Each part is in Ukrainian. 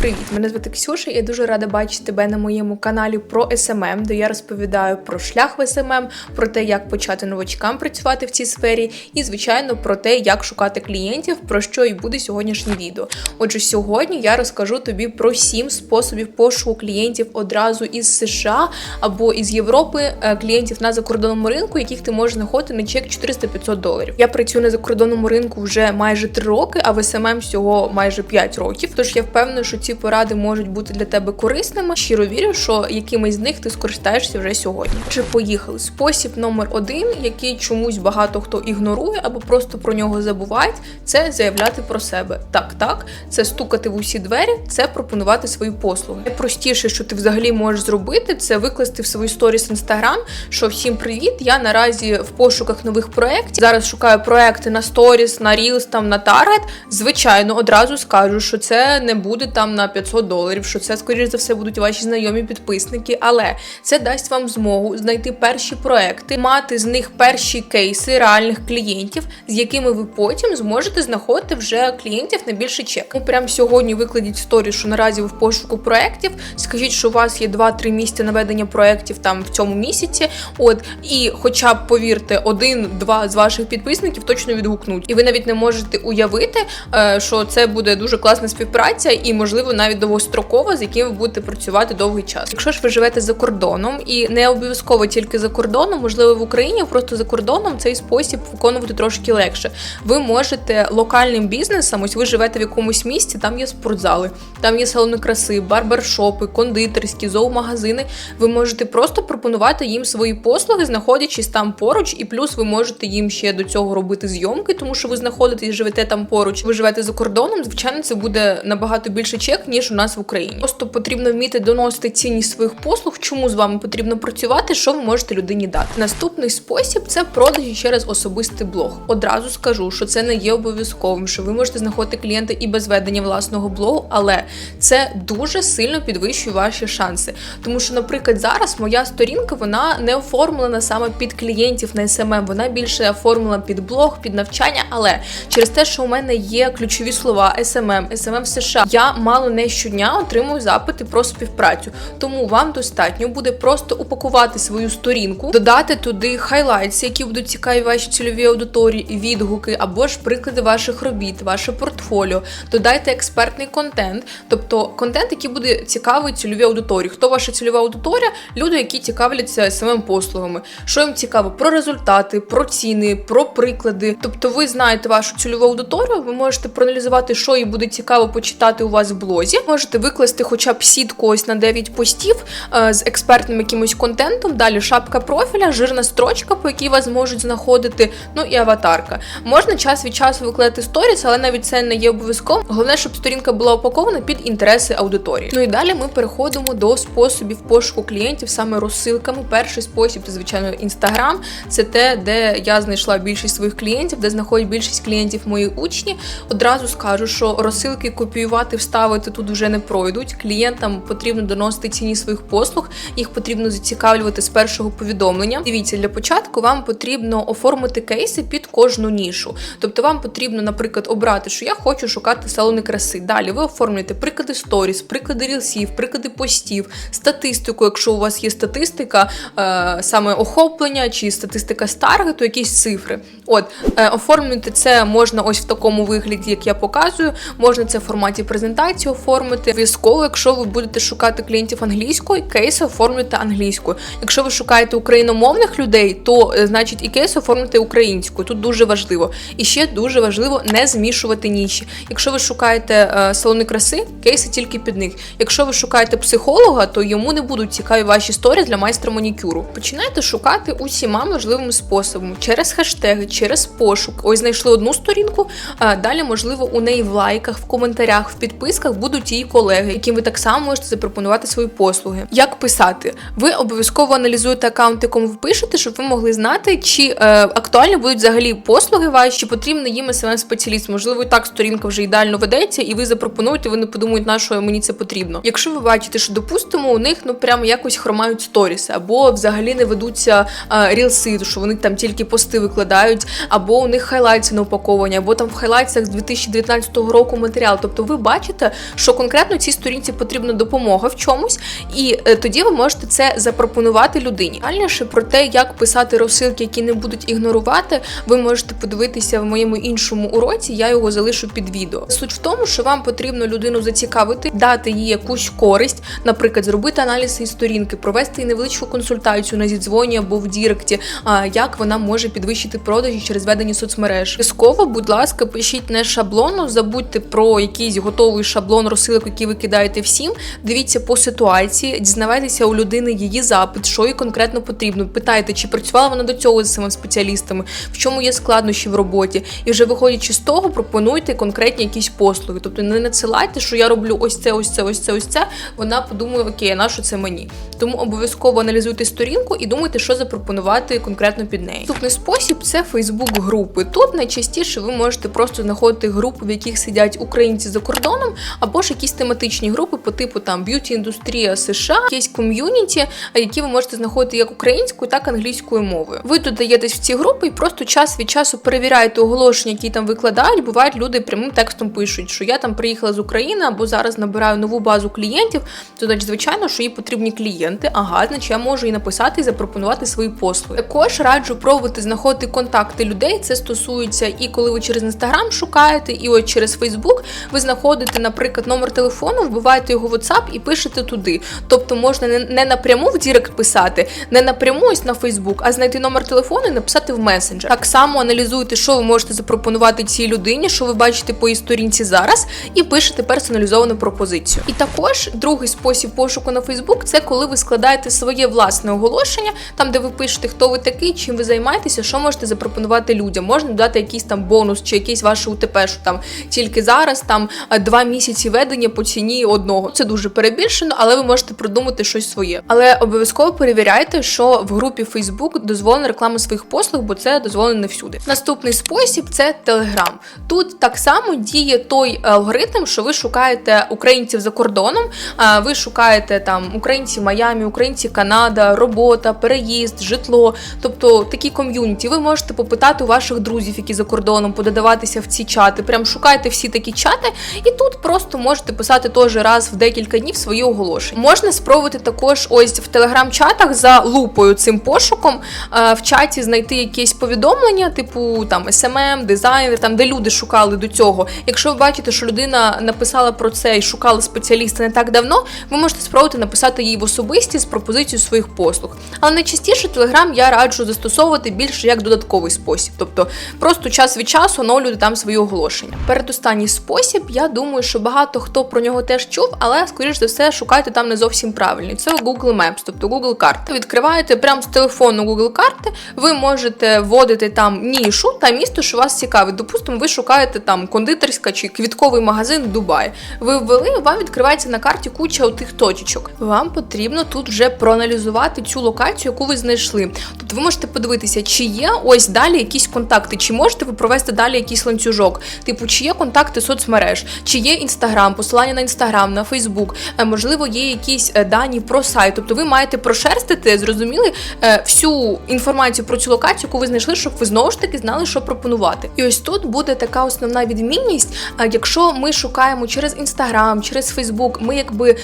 Привіт, мене звати Ксюша. Я дуже рада бачити тебе на моєму каналі про СММ, де я розповідаю про шлях в СММ, про те, як почати новачкам працювати в цій сфері, і звичайно про те, як шукати клієнтів, про що і буде сьогоднішнє відео. Отже, сьогодні я розкажу тобі про сім способів пошуку клієнтів одразу із США або із Європи, е, клієнтів на закордонному ринку, яких ти можеш знаходити на чек 400-500 доларів. Я працюю на закордонному ринку вже майже 3 роки, а в СММ всього майже 5 років. Тож я впевнена, що ці поради можуть бути для тебе корисними. Щиро вірю, що якимись з них ти скористаєшся вже сьогодні. Чи поїхали? Спосіб номер один, який чомусь багато хто ігнорує або просто про нього забувають, це заявляти про себе. Так, так, це стукати в усі двері, це пропонувати свої послуги. Найпростіше, що ти взагалі можеш зробити, це викласти в свої сторіс інстаграм, що всім привіт. Я наразі в пошуках нових проєктів. Зараз шукаю проекти на сторіс, на Reels, там на Target. Звичайно, одразу скажу, що це не буде там на 500 доларів, що це, скоріш за все, будуть ваші знайомі підписники, але це дасть вам змогу знайти перші проекти, мати з них перші кейси реальних клієнтів, з якими ви потім зможете знаходити вже клієнтів на більший чек. Ну, прямо сьогодні викладіть сторі, що наразі ви в пошуку проєктів. Скажіть, що у вас є 2-3 місця наведення проєктів там в цьому місяці. От і, хоча б повірте, один-два з ваших підписників точно відгукнуть, і ви навіть не можете уявити, е, що це буде дуже класна співпраця, і можливо навіть довгострокова, з яким ви будете працювати довгий час. Якщо ж ви живете за кордоном і не обов'язково тільки за кордоном, можливо, в Україні просто за кордоном цей спосіб виконувати трошки легше. Ви можете локальним бізнесом, ось ви живете в якомусь місті, там є спортзали, там є салони краси, барбершопи, кондитерські, зоомагазини. Ви можете просто пропонувати їм свої послуги, знаходячись там поруч, і плюс ви можете їм ще до цього робити зйомки, тому що ви знаходитесь, живете там поруч. Ви живете за кордоном. Звичайно, це буде набагато більше чек, ніж у нас в Україні. Просто потрібно вміти доносити цінність своїх послуг, чому з вами потрібно працювати, що ви можете людині дати. Наступний спосіб це продажі через особистий блог. Одразу скажу, що це не є обов'язковим, що ви можете знаходити клієнта і без ведення власного блогу, але це дуже сильно підвищує ваші шанси. Тому що, наприклад, зараз моя сторінка вона не оформлена саме під клієнтів на SMM, вона більше оформлена під блог, під навчання. Але через те, що у мене є ключові слова SMM, SMM США, я мало не щодня отримую запити про співпрацю. Тому вам достатньо буде просто упакувати свою сторінку, додати туди хайлайтси, які будуть цікаві вашій цільовій аудиторії, відгуки або ж приклади ваших робіт, ваше портфоліо. Додайте експертний контент, тобто контент, який буде цікавий цільовій аудиторії. Хто ваша цільова аудиторія? Люди, які цікавляться самим послугами. Що їм цікаво? Про результати, про ціни, про приклади. Тобто, ви знаєте вашу цільову аудиторію, ви можете проаналізувати, що їй буде цікаво почитати у вас в блозі. Можете викласти хоча б сітку ось на 9 постів е, з експертним якимось контентом. Далі шапка профіля, жирна строчка, по якій вас можуть знаходити. Ну і аватарка. Можна час від часу викладати сторіс, але навіть це не є обов'язково. Головне, щоб сторінка була упакована під інтереси аудиторії. Ну і далі ми переходимо до способів пошуку клієнтів саме розсилками. Перший спосіб це звичайно інстаграм. Це те, де я знайшла більшість своїх клієнтів, де знаходять більшість клієнтів мої учні. Одразу скажу, що розсилки копіювати, вставити тут вже не пройдуть. Клієнтам потрібно доносити ціні своїх послуг, їх потрібно зацікавлювати з першого повідомлення. Дивіться, для початку вам потрібно оформити кейси під кожну нішу. Тобто вам потрібно, наприклад, обрати, що я хочу шукати салони краси. Далі ви оформлюєте приклади сторіс, приклади рілсів, приклади постів, статистику, якщо у вас є статистика, е, саме охоплення чи статистика з таргету, якісь цифри. От, е, оформлювати це можна ось в такому вигляді, як я показую. Можна це в форматі презентації оформити. Обов'язково, якщо ви будете шукати клієнтів англійською, кейси оформлюйте англійською. Якщо ви шукаєте україномовних людей, то е, значить і кейси оформлюйте українською. Тут дуже важливо. І ще дуже важливо не змішувати ніші. Якщо ви шукаєте е, салони краси, кейси тільки під них. Якщо ви шукаєте психолога, то йому не будуть цікаві ваші історії для майстра манікюру. Починайте шукати усіма можливими способами через хештеги, через пошук. Ось знайшли одну сторінку. а Далі, можливо, у неї в лайках, в коментарях, в підписках будуть її колеги, яким ви так само можете запропонувати свої послуги. Як писати? Ви обов'язково аналізуєте аккаунт, якому ви пишете, щоб ви могли знати, чи е, актуальні будуть взагалі послуги ваші, чи потрібно їм смс спеціаліст. Можливо, так сторінка вже ідеально ведеться, і ви запропонуєте, вони подумають, на що мені це потрібно. Якщо ви бачите, що допустимо, у них ну прямо якось хромають сторіси, або взагалі не ведуться е, рілси, що вони там тільки пости викладають, або у них хайлайтси не упаковані, або там в хайлайтсах з 2019 року матеріал. Тобто ви бачите, що конкретно цій сторінці потрібна допомога в чомусь, і е, тоді ви можете це запропонувати людині. Дальніше про те, як писати розсилки, які не будуть ігнорувати, ви можете подивитися в моєму іншому уроці. Я його залишу під відео. Суть в тому, що вам потрібно людину зацікавити, дати їй якусь користь, наприклад, зробити аналіз її сторінки, провести невеличку консультацію на зідзвоні або в Діректі, а як вона може підвищити продажі через ведення соцмереж. Обов'язково, будь ласка, пишіть не шаблону, забудьте про якийсь готовий шаблон розсилок, який ви кидаєте всім. Дивіться по ситуації, дізнавайтеся у людини її запит, що їй конкретно потрібно. Питайте, чи працювала вона до цього з цими спеціалістами, в чому є складнощі в роботі, і вже виходячи з того, пропонуйте конкретні якісь послуги. Тобто не надсилайте, що я роблю ось це, ось це, ось це, ось це. Вона подумає, окей, а на що це мені? Тому обов'язково аналізуйте сторінку і думайте, що запропонувати конкретно під неї. Наступний спосіб це Фейсбук групи. Тут найчастіше ви можете просто знаходити групи, в яких сидять українці за кордоном, або ж якісь тематичні групи по типу там б'юті індустрія США, якісь ком'юніті, які ви можете знаходити як українською, так і англійською мовою. Ви додаєтесь в ці групи і просто час від часу перевіряєте оголошення, які там викладають. Бувають люди прямим текстом пишуть, що я там приїхала з України або зараз набираю нову базу клієнтів. То значить, звичайно, що їй потрібні клієнти. Ага, значить я можу і написати і запропонувати свої послуги. Також раджу пробувати знаходити контакти людей. Це стосується і коли ви через інстаграм шукаєте, і от через Фейсбук ви знаходите, наприклад, номер телефону, вбиваєте його в WhatsApp і пишете туди. Тобто можна не, напряму в Дірект писати, не напряму ось на Фейсбук, а знайти номер телефону і написати в месенджер. Так само аналізуйте, що ви можете запропонувати цій людині, що ви бачите по її сторінці зараз, і пишете персоналізовану пропозицію. І також другий спосіб пошуку на Фейсбук це коли ви складаєте своє власне оголошення, там де ви пишете, хто ви такий, чим ви займаєтеся, що можете запропонувати людям. Можна додати якийсь там бонус чи якийсь ваше УТП, що там тільки зараз там е, два місяці ведення по ціні одного. Це дуже перебільшено, але ви можете придумати щось своє. Але обов'язково перевіряйте, що в групі Facebook дозволена реклама своїх послуг, бо це дозволено не всюди. Наступний спосіб це Telegram. Тут так само діє той алгоритм, що ви шукаєте українців за кордоном, а ви шукаєте там українці Майамі, українці Канада, робота, переїзд, житло, тобто такі ком'юніті. Ви можете попитати у ваших друзів, які за кордоном, пододаватися в ці чати. Прям шукайте всі такі чати, і тут просто можете писати теж раз в декілька днів свої оголошення. Можна спробувати також ось в телеграм-чатах за лупою цим пошуком е, в чаті знайти якісь повідомлення, типу там SMM, дизайнер, там де люди шукали до цього. Якщо ви бачите, що людина написала про це і шукала спеціаліста не так давно, ви можете спробувати написати їй в особисті з пропозицією своїх послуг. Але найчастіше Telegram я раджу застосовувати більше як додатковий спосіб, тобто просто час від часу оновлювати там свої оголошення. Передостанній спосіб, я думаю, що багато хто про нього теж чув, але скоріш за все шукайте там не зовсім правильний. Це Google Maps, тобто Google карти. Відкриваєте прямо з телефону Google карти, ви можете вводити там нішу та місто, що вас цікавить. Допустимо, ви шукаєте там кондитерська чи квітковий магазин в Дубаї. Ви ввели, вам відкривається на карті куча тих точечок. Вам потрібно тут вже проаналізувати цю локацію, яку ви знайшли. Тобто ви можете подивитися, чи є ось далі якісь контакти, чи можете ви провести далі якийсь ланцюжок, типу, чи є контакти соцмереж, чи є інстаграм, посилання на інстаграм, на Фейсбук, можливо, є якісь е, дані про сайт. Тобто ви маєте прошерстити, зрозуміли е, всю інформацію про цю локацію, яку ви знайшли, щоб ви знову ж таки знали, що пропонувати. І ось тут буде така основна відмінність. е, Якщо ми шукаємо через інстаграм, через Фейсбук, ми якби.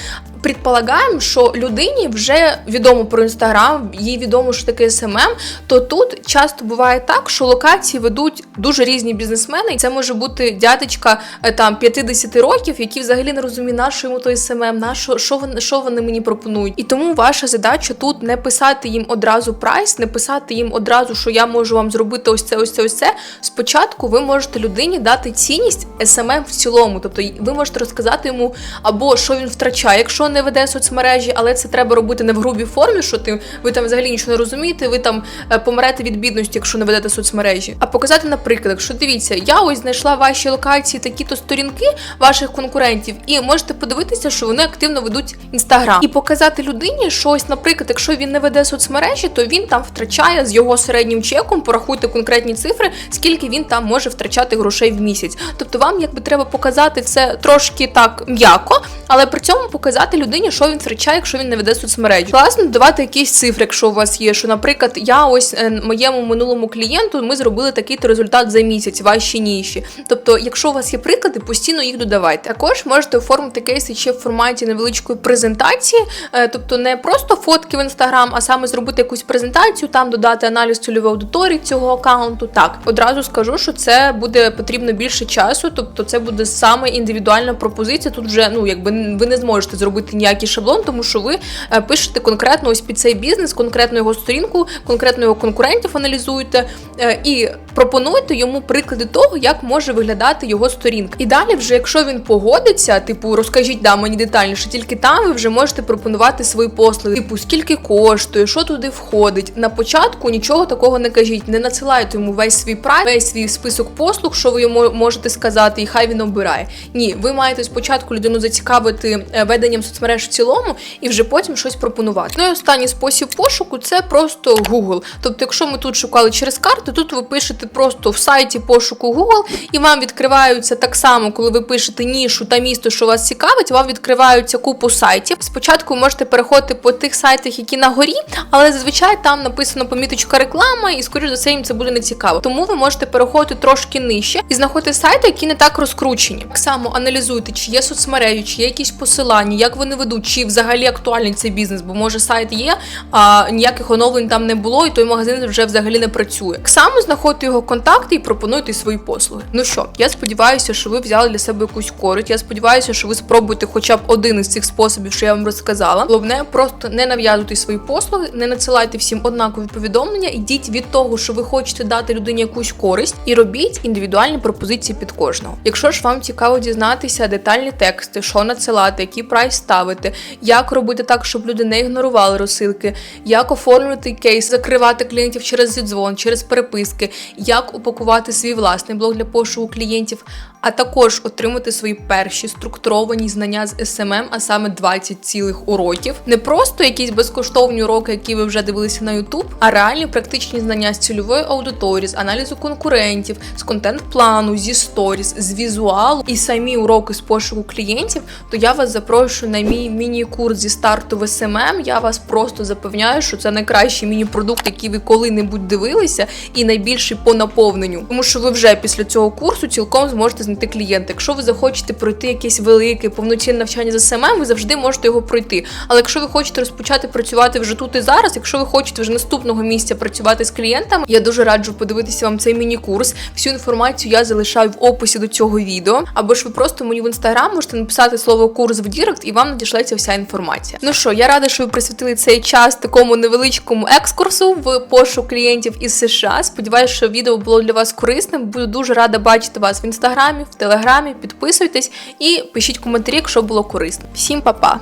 Предполагаємо, що людині вже відомо про інстаграм, їй відомо, що таке СММ, то тут часто буває так, що локації ведуть дуже різні бізнесмени, і це може бути дядечка е, там 50 років, який взагалі не розуміє, на що йому той СММ, на що, що вони що вони мені пропонують. І тому ваша задача тут не писати їм одразу прайс, не писати їм одразу, що я можу вам зробити ось це, ось це, ось це. Спочатку ви можете людині дати цінність СММ в цілому, тобто ви можете розказати йому або що він втрачає, якщо не веде соцмережі, але це треба робити не в грубій формі, що ти ви там взагалі нічого не розумієте, ви там е, помрете від бідності, якщо не ведете соцмережі. А показати, наприклад, що дивіться, я ось знайшла в вашій локації такі-то сторінки ваших конкурентів, і можете подивитися, що вони активно ведуть інстаграм, і показати людині, що ось, наприклад, якщо він не веде соцмережі, то він там втрачає з його середнім чеком, порахуйте конкретні цифри, скільки він там може втрачати грошей в місяць. Тобто вам якби треба показати це трошки так м'яко, але при цьому показати людині, що він втрачає, якщо він не веде соцмережі. Класно додавати якісь цифри, якщо у вас є. Що, наприклад, я ось е, моєму минулому клієнту ми зробили такий-то результат за місяць, ваші ніші. Тобто, якщо у вас є приклади, постійно їх додавайте. Також можете оформити кейси ще в форматі невеличкої презентації, е, тобто не просто фотки в інстаграм, а саме зробити якусь презентацію, там додати аналіз цільової аудиторії цього аккаунту. Так, одразу скажу, що це буде потрібно більше часу, тобто це буде саме індивідуальна пропозиція. Тут вже ну якби ви не зможете зробити ніякий шаблон, тому що ви е, пишете конкретно ось під цей бізнес, конкретно його сторінку, конкретно його конкурентів аналізуєте е, і пропонуєте йому приклади того, як може виглядати його сторінка. І далі, вже якщо він погодиться, типу розкажіть да мені детальніше, тільки там ви вже можете пропонувати свої послуги, типу скільки коштує, що туди входить. На початку нічого такого не кажіть, не надсилайте йому весь свій прайс, весь свій список послуг, що ви йому можете сказати, і хай він обирає. Ні, ви маєте спочатку людину зацікавити е, веденням соцмереж в цілому і вже потім щось пропонувати. Ну і останній спосіб пошуку це просто Google. Тобто, якщо ми тут шукали через карти, тут ви пишете просто в сайті пошуку Google, і вам відкриваються так само, коли ви пишете нішу та місто, що вас цікавить, вам відкриваються купу сайтів. Спочатку ви можете переходити по тих сайтах, які на горі, але зазвичай там написано поміточка реклама, і скоріш за все їм це буде не цікаво. Тому ви можете переходити трошки нижче і знаходити сайти, які не так розкручені. Так само аналізуйте, чи є соцмережі, чи є якісь посилання, як вони ведуть, чи взагалі актуальний цей бізнес, бо може сайт є, а ніяких оновлень там не було, і той магазин вже взагалі не працює. Так само знаходьте його контакти і пропонуйте свої послуги. Ну що, я сподіваюся, що ви взяли для себе якусь користь. Я сподіваюся, що ви спробуєте хоча б один із цих способів, що я вам розказала. Головне, просто не нав'язуйте свої послуги, не надсилайте всім однакові повідомлення. Йдіть від того, що ви хочете дати людині якусь користь, і робіть індивідуальні пропозиції під кожного. Якщо ж вам цікаво дізнатися детальні тексти, що надсилати, який прайс ставити, як робити так, щоб люди не ігнорували розсилки, як оформлювати кейс, закривати клієнтів через зідзвон, через переписки, як упакувати свій власний блог для пошуку клієнтів, а також отримати свої перші структуровані знання з SMM, а саме 20 цілих уроків. Не просто якісь безкоштовні уроки, які ви вже дивилися на YouTube, а реальні практичні знання з цільової аудиторії, з аналізу конкурентів, з контент-плану, зі сторіс, з візуалу і самі уроки з пошуку клієнтів, то я вас запрошую на мій міні-курс зі старту в SMM. Я вас просто запевняю, що це найкращий міні-продукт, який ви коли-небудь дивилися, і найбільший по наповненню. Тому що ви вже після цього курсу цілком зможете знайти клієнта. Якщо ви захочете пройти якесь велике повноцінне навчання з SMM, ви завжди можете його пройти. Але якщо ви хочете розпочати працювати вже тут і зараз, якщо ви хочете вже наступного місця працювати з клієнтами, я дуже раджу подивитися вам цей міні-курс. Всю інформацію я залишаю в описі до цього відео. Або ж ви просто мені в інстаграм можете написати слово курс в Дірект, і вам надішлеться вся інформація. Ну що, я рада, що ви присвятили цей час такому невеличкому екскурсу в пошук клієнтів із США. Сподіваюся, що відео було для вас корисним. Буду дуже рада бачити вас в інстаграмі, в телеграмі. Підписуйтесь і пишіть коментарі, якщо було корисно. Всім па-па!